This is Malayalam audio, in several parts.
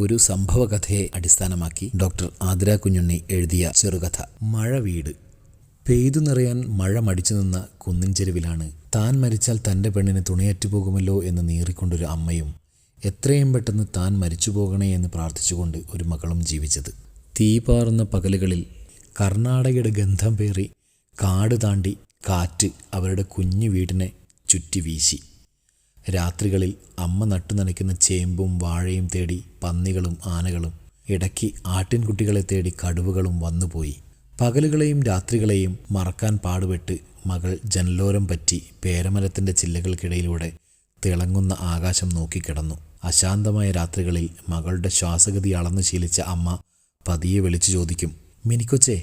ഒരു സംഭവകഥയെ അടിസ്ഥാനമാക്കി ഡോക്ടർ ആതിര കുഞ്ഞുണ്ണി എഴുതിയ ചെറുകഥ. മഴ വീട്. പെയ്തു നിറയാൻ മഴ മടിച്ചു നിന്ന കുന്നിൻ ചെരുവിലാണ് താൻ മരിച്ചാൽ തന്റെ പെണ്ണിന് തുണയറ്റുപോകുമല്ലോ എന്ന് നീറിക്കൊണ്ടൊരു അമ്മയും എത്രയും പെട്ടെന്ന് താൻ മരിച്ചു പോകണേ എന്ന് പ്രാർത്ഥിച്ചുകൊണ്ട് ഒരു മകളും ജീവിച്ചത്. തീപാറുന്ന പകലുകളിൽ കർണാടകയുടെ ഗന്ധം പേറി കാട് താണ്ടി കാറ്റ് അവരുടെ കുഞ്ഞു വീടിനെ ചുറ്റി വീശി. രാത്രികളിൽ അമ്മ നട്ടു നനയ്ക്കുന്ന ചേമ്പും വാഴയും തേടി പന്നികളും ആനകളും ഇടയ്ക്ക് ആട്ടിൻകുട്ടികളെ തേടി കടുവകളും വന്നുപോയി. പകലുകളെയും രാത്രികളെയും മറക്കാൻ പാടുപെട്ട് മകൾ ജനലോരം പറ്റി പേരമരത്തിന്റെ ചില്ലകൾക്കിടയിലൂടെ തിളങ്ങുന്ന ആകാശം നോക്കിക്കിടന്നു. അശാന്തമായ രാത്രികളിൽ മകളുടെ ശ്വാസഗതി അളന്നു ശീലിച്ച അമ്മ പതിയെ വിളിച്ചു ചോദിക്കും മിനിക്കൊച്ചേ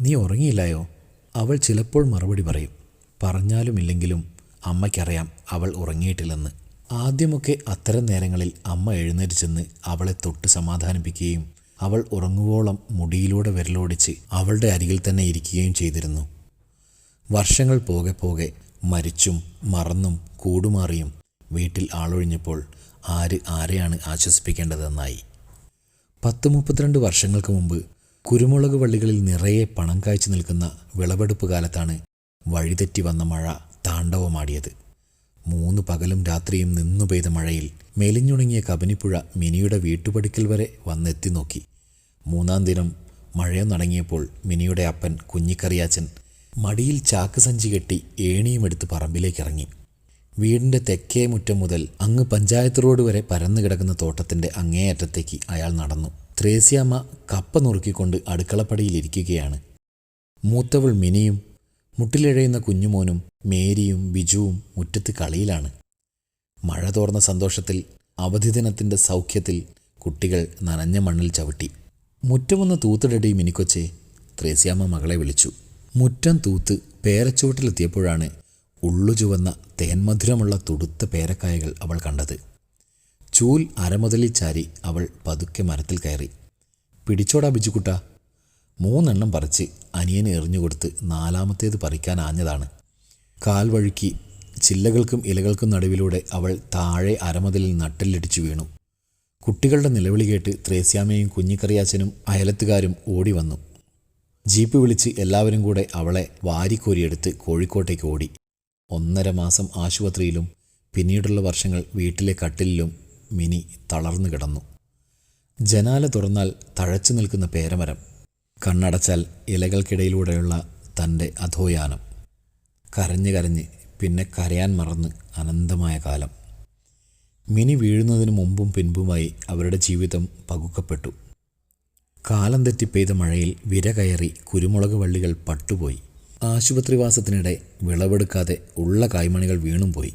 നീ ഉറങ്ങിയില്ലായോ? അവൾ ചിലപ്പോൾ മറുപടി പറയും. പറഞ്ഞാലും ഇല്ലെങ്കിലും അമ്മയ്ക്കറിയാം അവൾ ഉറങ്ങിയിട്ടില്ലെന്ന്. ആദ്യമൊക്കെ അത്തരം നേരങ്ങളിൽ അമ്മ എഴുന്നേറ്റ് ചെന്ന് അവളെ തൊട്ട് സമാധാനിപ്പിക്കുകയും അവൾ ഉറങ്ങുവോളം മുടിയിലൂടെ വിരലോടിച്ച് അവളുടെ അരികിൽ തന്നെ ഇരിക്കുകയും ചെയ്തിരുന്നു. വർഷങ്ങൾ പോകെ പോകെ മരിച്ചും മറന്നും കൂടുമാറിയും വീട്ടിൽ ആളൊഴിഞ്ഞപ്പോൾ ആര് ആരെയാണ് ആശ്വസിപ്പിക്കേണ്ടതെന്നായി. പത്ത് മുപ്പത്തിരണ്ട് വർഷങ്ങൾക്ക് മുമ്പ് കുരുമുളക് വള്ളികളിൽ നിറയെ പണം കായ്ച്ചു നിൽക്കുന്ന വിളവെടുപ്പ് കാലത്താണ് വഴിതെറ്റി വന്ന മഴ. താണ്ഡവമാടിയത്. മൂന്ന് പകലും രാത്രിയും നിന്നു പെയ്ത മഴയിൽ മെലിഞ്ഞുണങ്ങിയ കബനിപ്പുഴ മിനിയുടെ വീട്ടുപടിക്കൽ വരെ വന്നെത്തി നോക്കി. മൂന്നാം ദിനം മഴയൊന്നടങ്ങിയപ്പോൾ മിനിയുടെ അപ്പൻ കുഞ്ഞിക്കറിയാച്ചൻ മടിയിൽ ചാക്ക് സഞ്ചി കെട്ടി ഏണിയുമെടുത്ത് പറമ്പിലേക്കിറങ്ങി. വീടിന്റെ തെക്കേ മുറ്റം മുതൽ അങ്ങ് പഞ്ചായത്ത് റോഡ് വരെ പരന്നു കിടക്കുന്ന തോട്ടത്തിന്റെ അങ്ങേയറ്റത്തേക്ക് അയാൾ നടന്നു. ത്രേസ്യാമ്മ കപ്പ നുറുക്കിക്കൊണ്ട് അടുക്കളപ്പടിയിലിരിക്കുകയാണ് മൂത്തവൾ മിനിയും മുട്ടിലിഴയുന്ന കുഞ്ഞുമോനും മേരിയും ബിജുവും മുറ്റത്ത് കളിയിലാണ്. മഴ തോർന്ന സന്തോഷത്തിൽ അവധി ദിനത്തിന്റെ സൗഖ്യത്തിൽ കുട്ടികൾ നനഞ്ഞ മണ്ണിൽ ചവിട്ടി. മുറ്റമൊന്ന് തൂത്തിടടി മിനിക്കൊച്ചെ ത്രേസ്യാമ്മ മകളെ വിളിച്ചു. മുറ്റം തൂത്ത് പേരച്ചുവട്ടിലെത്തിയപ്പോഴാണ് ഉള്ളു ചുവന്ന തേന്മധുരമുള്ള തുടുത്ത പേരക്കായകൾ അവൾ കണ്ടത്. ചൂൽ അരമുതലിൽ ചാരി അവൾ പതുക്കെ മരത്തിൽ കയറി. പിടിച്ചോടാ ബിജുക്കുട്ട മൂന്നെണ്ണം പറിച്ച് അനിയന് എറിഞ്ഞുകൊടുത്ത് നാലാമത്തേത് പറിക്കാൻ ആഞ്ഞതാണ്. കാൽ വഴുക്കി ചില്ലകൾക്കും ഇലകൾക്കും നടുവിലൂടെ അവൾ താഴെ അരമതിലിൽ നട്ടെല്ലടിച്ചു വീണു. കുട്ടികളുടെ നിലവിളി കേട്ട് ത്രേസ്യാമയും കുഞ്ഞിക്കറിയാച്ചനും അയലത്തുകാരും ഓടി വന്നു. ജീപ്പ് വിളിച്ച് എല്ലാവരും കൂടെ അവളെ വാരിക്കോരിയെടുത്ത് കോഴിക്കോട്ടേക്ക് ഓടി. ഒന്നര മാസം ആശുപത്രിയിലും പിന്നീടുള്ള വർഷങ്ങൾ വീട്ടിലെ കട്ടിലിലും മിനി തളർന്നു കിടന്നു. ജനാല തുറന്നാൽ തഴച്ചു നിൽക്കുന്ന പേരമരം. കണ്ണടച്ചാൽ ഇലകൾക്കിടയിലൂടെയുള്ള തന്റെ അധോയാനം. കരഞ്ഞ് കരഞ്ഞ് പിന്നെ കരയാൻ മറന്ന് അനന്തമായ കാലം. മിനി വീഴുന്നതിന് മുമ്പും പിൻപുമായി അവരുടെ ജീവിതം പകുക്കപ്പെട്ടു. കാലം തെറ്റി പെയ്ത മഴയിൽ വിര കയറി കുരുമുളക് വള്ളികൾ പട്ടുപോയി. ആശുപത്രിവാസത്തിനിടെ വിളവെടുക്കാതെ ഉള്ള കായ്മണികൾ വീണും പോയി.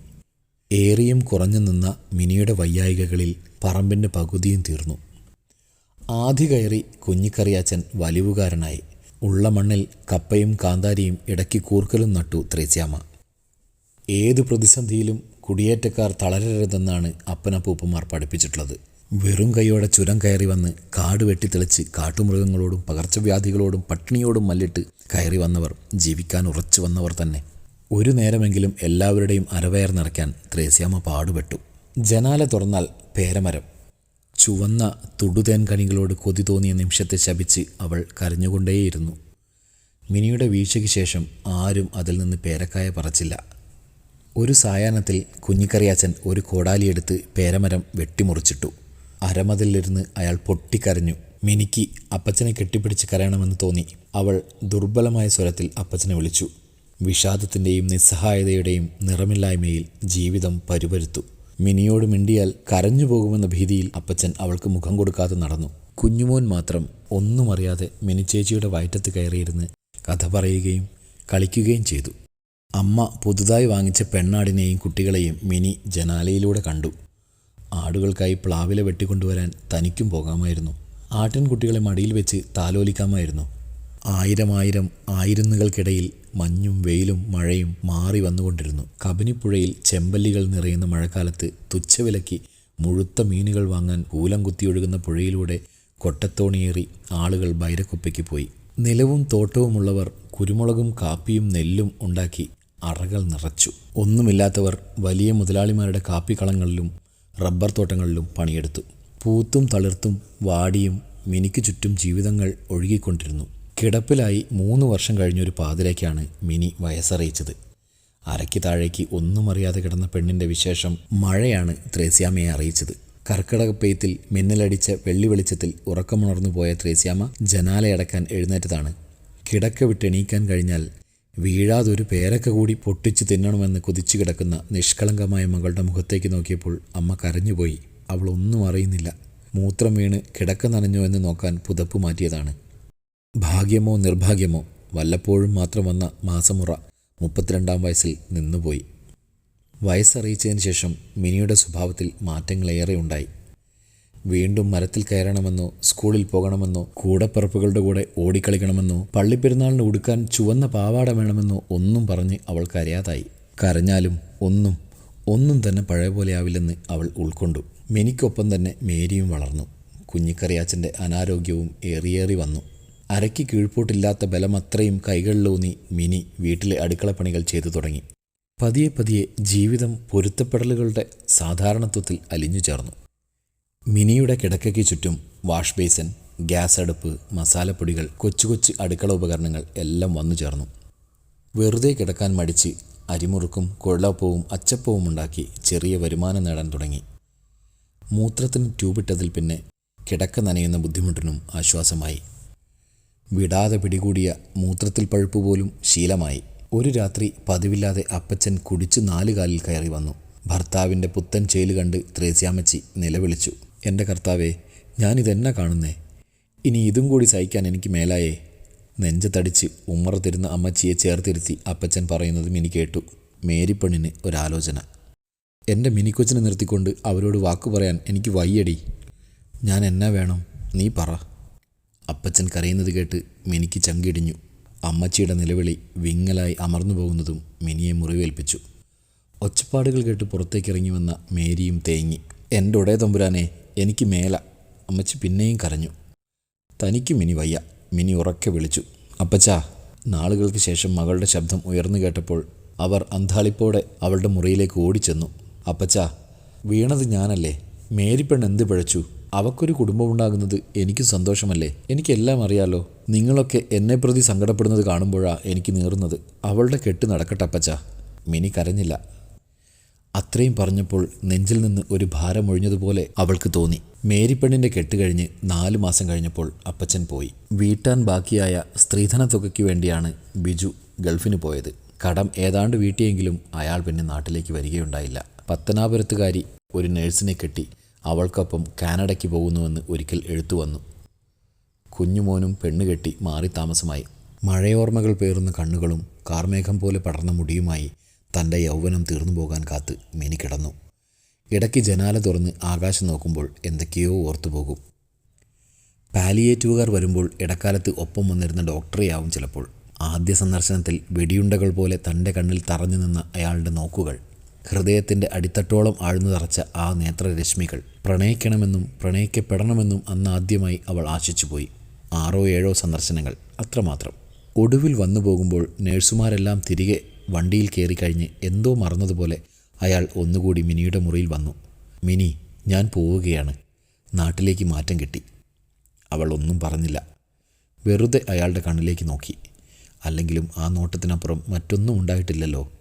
ഏറിയും കുറഞ്ഞു നിന്ന മിനിയുടെ വയ്യായികകളിൽ പറമ്പിന്റെ പകുതിയും തീർന്നു. ആദ്യ കയറി കുഞ്ഞിക്കറിയാച്ചൻ വലിവുകാരനായി. ഉള്ള മണ്ണിൽ കപ്പയും കാന്താരിയും ഇടയ്ക്ക് കൂർക്കലും നട്ടു ത്രേസ്യാമ്മ ഏത് പ്രതിസന്ധിയിലും കുടിയേറ്റക്കാർ തളരരുതെന്നാണ് അപ്പനപ്പൂപ്പന്മാർ പഠിപ്പിച്ചിട്ടുള്ളത്. വെറും കൈയോടെ ചുരം കയറി വന്ന് കാട് വെട്ടിത്തെളിച്ച് കാട്ടുമൃഗങ്ങളോടും പകർച്ചവ്യാധികളോടും പട്ടിണിയോടും മല്ലിട്ട് കയറി വന്നവർ ജീവിക്കാൻ ഉറച്ചു വന്നവർ തന്നെ. ഒരു നേരമെങ്കിലും എല്ലാവരുടെയും അരവയർ നിറയ്ക്കാൻ ത്രേസ്യാമ്മ പാടുപെട്ടു. ജനാല തുറന്നാൽ പേരമരം. ചുവന്ന തുടുതേൻ കണികളോട് കൊതി തോന്നിയ നിമിഷത്തെ ശപിച്ച് അവൾ കരഞ്ഞുകൊണ്ടേയിരുന്നു. മിനിയുടെ വീഴ്ചയ്ക്ക് ശേഷം ആരും അതിൽ നിന്ന് പേരക്കായ പറച്ചില്ല. ഒരു സായാഹ്നത്തിൽ കുഞ്ഞിക്കറിയാച്ചൻ ഒരു കോടാലിയെടുത്ത് പേരമരം വെട്ടിമുറിച്ചിട്ടു. അരമതിലിരുന്ന് അയാൾ പൊട്ടിക്കരഞ്ഞു. മിനിക്ക് അപ്പച്ചനെ കെട്ടിപ്പിടിച്ച് കരയണമെന്ന് തോന്നി. അവൾ ദുർബലമായ സ്വരത്തിൽ അപ്പച്ചനെ വിളിച്ചു. വിഷാദത്തിന്റെയും നിസ്സഹായതയുടെയും നിറമില്ലായ്മയിൽ ജീവിതം പരുപരുത്തു. മിനിയോട് മിണ്ടിയാൽ കരഞ്ഞു പോകുമെന്ന ഭീതിയിൽ അപ്പച്ചൻ അവൾക്ക് മുഖം കൊടുക്കാതെ നടന്നു. കുഞ്ഞുമോൻ മാത്രം ഒന്നും അറിയാതെ മിനിച്ചേച്ചിയുടെ വയറ്റത്ത് കയറിയിരുന്ന് കഥ പറയുകയും കളിക്കുകയും ചെയ്തു. അമ്മ പുതുതായി വാങ്ങിച്ച പെണ്ണാടിനെയും കുട്ടികളെയും മിനി ജനാലയിലൂടെ കണ്ടു. ആടുകൾക്കായി പ്ലാവില വെട്ടിക്കൊണ്ടുവരാൻ തനിക്കും പോകാമായിരുന്നു. ആട്ടിൻകുട്ടികളെ മടിയിൽ വെച്ച് താലോലിക്കാമായിരുന്നു. ആയിരം ആയിരം ആയിരുന്നുകൾക്കിടയിൽ മഞ്ഞും വെയിലും മഴയും മാറി വന്നുകൊണ്ടിരുന്നു. കബനിപ്പുഴയിൽ ചെമ്പല്ലികൾ നിറയുന്ന മഴക്കാലത്ത് തുച്ഛവിലയ്ക്ക് മുഴുത്ത മീനുകൾ വാങ്ങാൻ കൂലം കുത്തിയൊഴുകുന്ന പുഴയിലൂടെ കൊട്ടത്തോണിയേറി ആളുകൾ ബൈരക്കുപ്പയ്ക്ക് പോയി. നിലവും തോട്ടവുമുള്ളവർ കുരുമുളകും കാപ്പിയും നെല്ലും ഉണ്ടാക്കി അറകൾ നിറച്ചു. ഒന്നുമില്ലാത്തവർ വലിയ മുതലാളിമാരുടെ കാപ്പിക്കളങ്ങളിലും റബ്ബർ തോട്ടങ്ങളിലും പണിയെടുത്തു. പൂത്തും തളിർത്തും വാടിയും മിനിക്ക് ചുറ്റും ജീവിതങ്ങൾ ഒഴുകിക്കൊണ്ടിരുന്നു. കിടപ്പിലായി മൂന്ന് വർഷം കഴിഞ്ഞൊരു പാതിരയ്ക്കാണ് മിനി വയസ്സറിയിച്ചത്. അരയ്ക്ക് താഴേക്ക് ഒന്നും അറിയാതെ കിടന്ന പെണ്ണിന്റെ വിശേഷം മഴയാണ് ത്രേസ്യാമയെ അറിയിച്ചത്. കർക്കിടക പെയ്ത്തിൽ മിന്നലടിച്ച വെള്ളി വെളിച്ചത്തിൽ ഉറക്കമുണർന്നു പോയ ത്രേസ്യാമ ജനാലയടക്കാൻ എഴുന്നേറ്റതാണ്. കിടക്ക വിട്ട് എണീക്കാൻ കഴിഞ്ഞാൽ വീഴാതൊരു പേരക്ക കൂടി പൊട്ടിച്ച് തിന്നണമെന്ന് കുതിച്ചു കിടക്കുന്ന നിഷ്കളങ്കമായ മകളുടെ മുഖത്തേക്ക് നോക്കിയപ്പോൾ അമ്മ കരഞ്ഞുപോയി. അവൾ ഒന്നും അറിയുന്നില്ല. മൂത്രം വീണ് കിടക്ക നനഞ്ഞോ എന്ന് നോക്കാൻ പുതപ്പ് മാറ്റിയതാണ്. ഭാഗ്യമോ നിർഭാഗ്യമോ വല്ലപ്പോഴും മാത്രം വന്ന മാസമുറ മുപ്പത്തിരണ്ടാം വയസ്സിൽ നിന്നുപോയി. വയസ്സറിയിച്ചതിന് ശേഷം മിനിയുടെ സ്വഭാവത്തിൽ മാറ്റങ്ങളേറെ ഉണ്ടായി. വീണ്ടും മരത്തിൽ കയറണമെന്നോ സ്കൂളിൽ പോകണമെന്നോ കൂടപ്പിറപ്പുകളുടെ കൂടെ ഓടിക്കളിക്കണമെന്നോ പള്ളിപ്പെരുന്നാളിന് ഉടുക്കാൻ ചുവന്ന പാവാട വേണമെന്നോ ഒന്നും പറഞ്ഞ് അവൾ കരയാതായി കരഞ്ഞാലും ഒന്നും ഒന്നും തന്നെ പഴയ പോലെ ആവില്ലെന്ന് അവൾ ഉൾക്കൊണ്ടു. മിനിക്കൊപ്പം തന്നെ മേരിയും വളർന്നു. കുഞ്ഞിക്കറിയാച്ചന്റെ അനാരോഗ്യവും ഏറിയേറി വന്നു. അരയ്ക്ക് കീഴ്പോട്ടില്ലാത്ത ബലമത്രയും കൈകളിലൂന്നി മിനി വീട്ടിലെ അടുക്കളപ്പണികൾ ചെയ്തു തുടങ്ങി. പതിയെ പതിയെ ജീവിതം പൊരുത്തപ്പെടലുകളുടെ സാധാരണത്വത്തിൽ അലിഞ്ഞു ചേർന്നു. മിനിയുടെ കിടക്കയ്ക്ക് ചുറ്റും വാഷ് ബേസൻ ഗ്യാസ് അടുപ്പ് മസാലപ്പൊടികൾ കൊച്ചു കൊച്ചു അടുക്കള ഉപകരണങ്ങൾ എല്ലാം വന്നു ചേർന്നു. വെറുതെ കിടക്കാൻ മടിച്ച് അരിമുറുക്കും കൊഴലപ്പവും അച്ചപ്പവും ഉണ്ടാക്കി ചെറിയ വരുമാനം നേടാൻ തുടങ്ങി. മൂത്രത്തിന് ട്യൂബിട്ടതിൽ പിന്നെ കിടക്ക നനയുന്ന ബുദ്ധിമുട്ടിനും ആശ്വാസമായി. വിടാതെ പിടികൂടിയ മൂത്രത്തിൽ പഴുപ്പ് പോലും ശീലമായി. ഒരു രാത്രി പതിവില്ലാതെ അപ്പച്ചൻ കുടിച്ചു നാലുകാലിൽ കയറി വന്നു. ഭർത്താവിന്റെ പുത്തൻ ചേൽ കണ്ട് ത്രേസ്യാമ്മച്ചി നിലവിളിച്ചു. എന്റെ കർത്താവേ ഞാനിതെന്നെ കാണുന്നേ? ഇനി ഇതും കൂടി സഹിക്കാൻ എനിക്ക് മേലായേ? നെഞ്ചത്തടിച്ച് ഉമ്മറ തരുന്ന അമ്മച്ചിയെ ചേർത്തിരുത്തി അപ്പച്ചൻ പറയുന്നതും ഇനി കേട്ടു. മേരിപ്പെണ്ണിന് ഒരാലോചന. എന്റെ മിനിക്കൊച്ചിനെ നിർത്തിക്കൊണ്ട് അവരോട് വാക്കു പറയാൻ എനിക്ക് വയ്യടി. ഞാൻ എന്നാ വേണം? നീ പറ. അപ്പച്ചൻ കരയുന്നത് കേട്ട് മിനിക്ക് ചങ്കിടിഞ്ഞു. അമ്മച്ചിയുടെ നിലവിളി വിങ്ങലായി അമർന്നു പോകുന്നതും മിനിയെ മുറിവേൽപ്പിച്ചു. ഒച്ചപ്പാടുകൾ കേട്ട് പുറത്തേക്കിറങ്ങി വന്ന മേരിയും തേങ്ങി. എന്റെ ഉടയ തമ്പുരാനെ എനിക്ക് മേല. അമ്മച്ചി പിന്നെയും കരഞ്ഞു. തനിക്ക് മിനി വയ്യ. മിനി ഉറക്കെ വിളിച്ചു. അപ്പച്ചാ നാളുകൾക്ക് ശേഷം മകളുടെ ശബ്ദം ഉയർന്നു കേട്ടപ്പോൾ അവർ അന്താളിപ്പോടെ അവളുടെ മുറിയിലേക്ക് ഓടിച്ചെന്നു. അപ്പച്ചാ വീണത് ഞാനല്ലേ? മേരിപ്പെണ്ണ് എന്ത് പിഴച്ചു? അവക്കൊരു കുടുംബമുണ്ടാകുന്നത് എനിക്ക് സന്തോഷമല്ലേ? എനിക്കെല്ലാം അറിയാലോ. നിങ്ങളൊക്കെ എന്നെ പ്രതി സങ്കടപ്പെടുന്നത് കാണുമ്പോഴാ എനിക്ക് നീറുന്നത്. അവളുടെ കെട്ട് നടക്കട്ടപ്പച്ച മിനി കരഞ്ഞില്ല. അത്രയും പറഞ്ഞപ്പോൾ നെഞ്ചിൽ നിന്ന് ഒരു ഭാരമൊഴിഞ്ഞതുപോലെ അവൾക്ക് തോന്നി. മേരിപ്പെണ്ണിന്റെ കെട്ട് കഴിഞ്ഞ് നാലു മാസം കഴിഞ്ഞപ്പോൾ അപ്പച്ചൻ പോയി. വീട്ടാൻ ബാക്കിയായ സ്ത്രീധന തുകയ്ക്ക് വേണ്ടിയാണ് ബിജു ഗൾഫിന് പോയത്. കടം ഏതാണ്ട് വീട്ടിയെങ്കിലും അയാൾ പിന്നെ നാട്ടിലേക്ക് വരികയുണ്ടായില്ല. പത്തനാപുരത്തുകാരി ഒരു നഴ്സിനെ കെട്ടി അവൾക്കൊപ്പം കാനഡയ്ക്ക് പോകുന്നുവെന്ന് ഒരിക്കൽ എഴുത്തു വന്നു. കുഞ്ഞുമോനും പെണ്ണുകെട്ടി മാറി താമസമായി. മഴയോർമ്മകൾ പേറുന്ന കണ്ണുകളും കാർമേഘം പോലെ പടർന്ന മുടിയുമായി തന്റെ യൗവനം തീർന്നു പോകാൻ കാത്ത് മിനി കിടന്നു. ഇടയ്ക്ക് ജനാല തുറന്ന് ആകാശം നോക്കുമ്പോൾ എന്തൊക്കെയോ ഓർത്തുപോകും പാലിയേറ്റീവുകാർ വരുമ്പോൾ ഇടക്കാലത്ത് ഒപ്പം വന്നിരുന്ന ഡോക്ടറെയാവും ചിലപ്പോൾ. ആദ്യ സന്ദർശനത്തിൽ വെടിയുണ്ടകൾ പോലെ തന്റെ കണ്ണിൽ തറഞ്ഞു നിന്ന അയാളുടെ നോക്കുകൾ. ഹൃദയത്തിന്റെ അടിത്തട്ടോളം ആഴ്ന്നു നിറച്ച ആ നേത്രരശ്മികൾ പ്രണയിക്കണമെന്നും പ്രണയിക്കപ്പെടണമെന്നും അന്നാദ്യമായി അവൾ ആശിച്ചുപോയി. ആറോ ഏഴോ സന്ദർശനങ്ങൾ അത്രമാത്രം. ഒടുവിൽ വന്നു പോകുമ്പോൾ നേഴ്സുമാരെല്ലാം തിരികെ വണ്ടിയിൽ കയറി കഴിഞ്ഞ് എന്തോ മറന്നതുപോലെ അയാൾ ഒന്നുകൂടി മിനിയുടെ മുറിയിൽ വന്നു. മിനി ഞാൻ പോവുകയാണ്. നാട്ടിലേക്ക് മാറ്റം കിട്ടി. അവൾ ഒന്നും പറഞ്ഞില്ല. വെറുതെ അയാളുടെ കണ്ണിലേക്ക് നോക്കി. അല്ലെങ്കിലും ആ നോട്ടത്തിനപ്പുറം മറ്റൊന്നും ഉണ്ടായിട്ടില്ലല്ലോ.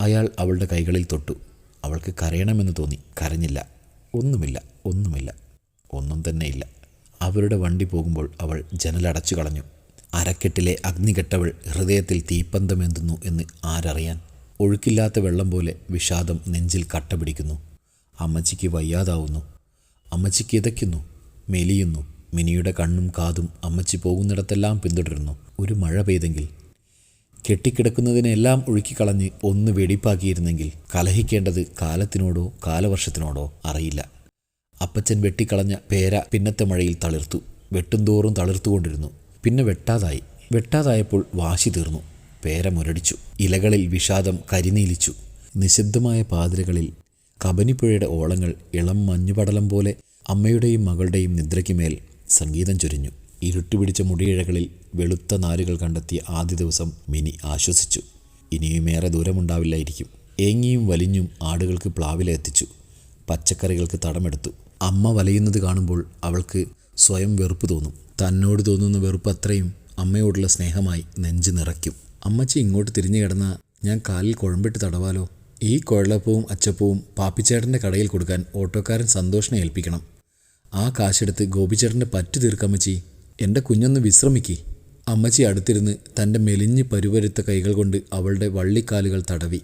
അയാൾ അവളുടെ കൈകളിൽ തൊട്ടു. അവൾക്ക് കരയണമെന്ന് തോന്നി. കരഞ്ഞില്ല. ഒന്നുമില്ല. ഒന്നുമില്ല. ഒന്നും തന്നെ ഇല്ല. അവരുടെ വണ്ടി പോകുമ്പോൾ അവൾ ജനലടച്ചു കളഞ്ഞു. അരക്കെട്ടിലെ അഗ്നികെട്ടവൾ ഹൃദയത്തിൽ തീപ്പന്തമെന്തുന്നു എന്ന് ആരറിയാൻ ഒഴുക്കില്ലാത്ത വെള്ളം പോലെ വിഷാദം നെഞ്ചിൽ കട്ട പിടിക്കുന്നു. അമ്മച്ചിക്ക് വയ്യാതാവുന്നു. അമ്മച്ചിക്ക് ഇതയ്ക്കുന്നു. മെലിയുന്നു. മിനിയുടെ കണ്ണും കാതും അമ്മച്ചി പോകുന്നിടത്തെല്ലാം പിന്തുടരുന്നു. ഒരു മഴ പെയ്തെങ്കിൽ കെട്ടിക്കിടക്കുന്നതിനെല്ലാം ഒഴുക്കിക്കളഞ്ഞ് ഒന്ന് വെടിപ്പാക്കിയിരുന്നെങ്കിൽ കലഹിക്കേണ്ടത് കാലത്തിനോടോ കാലവർഷത്തിനോടോ അറിയില്ല. അപ്പച്ചൻ വെട്ടിക്കളഞ്ഞ പേര പിന്നത്തെ മഴയിൽ തളിർത്തു. വെട്ടുംതോറും തളിർത്തുകൊണ്ടിരുന്നു. പിന്നെ വെട്ടാതായി. വെട്ടാതായപ്പോൾ വാശി തീർന്നു. പേര മുരടിച്ചു. ഇലകളിൽ വിഷാദം കരിനീലിച്ചു. നിശബ്ദമായ പാതിരകളിൽ കബനിപ്പുഴയുടെ ഓളങ്ങൾ ഇളം മഞ്ഞുപടലം പോലെ അമ്മയുടെയും മകളുടെയും നിദ്രയ്ക്കുമേൽ സംഗീതം ചൊരിഞ്ഞു. ഇരുട്ടുപിടിച്ച മുടിയിഴകളിൽ വെളുത്ത നാരുകൾ കണ്ടെത്തിയ ആദ്യ ദിവസം മിനി ആശ്വസിച്ചു. ഇനിയുമേറെ ദൂരമുണ്ടാവില്ലായിരിക്കും. ഏങ്ങിയും വലിഞ്ഞും ആടുകൾക്ക് പ്ലാവില എത്തിച്ചു. പച്ചക്കറികൾക്ക് തടമെടുത്തു. അമ്മ വലയുന്നത് കാണുമ്പോൾ അവൾക്ക് സ്വയം വെറുപ്പ് തോന്നും. തന്നോട് തോന്നുന്ന വെറുപ്പ് അത്രയും അമ്മയോടുള്ള സ്നേഹമായി നെഞ്ചു നിറയ്ക്കും. അമ്മച്ചി ഇങ്ങോട്ട് തിരിഞ്ഞു കിടന്ന ഞാൻ കാലിൽ കുഴമ്പിട്ട് തടവാലോ? ഈ കുഴലപ്പവും അച്ചപ്പവും പാപ്പിച്ചേട്ടന്റെ കടയിൽ കൊടുക്കാൻ ഓട്ടോക്കാരൻ സന്തോഷിനെ ഏൽപ്പിക്കണം. ആ കാശെടുത്ത് ഗോപിച്ചേട്ടന്റെ പറ്റു തീർക്കമ്മച്ചി. എന്റെ കുഞ്ഞൊന്ന് വിശ്രമിക്കി. അമ്മച്ചി അടുത്തിരുന്ന് തന്റെ മെലിഞ്ഞ് പരുവരുത്ത കൈകൾ കൊണ്ട് അവളുടെ വള്ളിക്കാലുകൾ തടവി.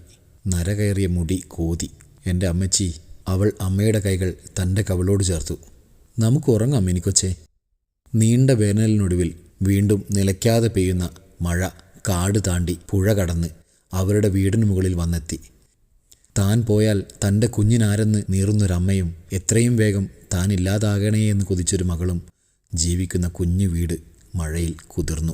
നരകയറിയ മുടി കോതി. എന്റെ അമ്മച്ചി അവൾ അമ്മയുടെ കൈകൾ തന്റെ കവളോട് ചേർത്തു. നമുക്ക് ഉറങ്ങാം മിനിക്കൊച്ചേ. നീണ്ട വേനലിനൊടുവിൽ വീണ്ടും നിലയ്ക്കാതെ പെയ്യുന്ന മഴ കാട് താണ്ടി പുഴ കടന്ന് അവരുടെ വീടിന് മുകളിൽ വന്നെത്തി. താൻ പോയാൽ തന്റെ കുഞ്ഞിനാരെന്ന് നീറുന്നൊരമ്മയും എത്രയും വേഗം താൻ ഇല്ലാതാകണേ എന്ന് കൊതിച്ചൊരു മകളും ജീവിക്കുന്ന കുഞ്ഞു വീട് മഴയിൽ കുതിർന്നു.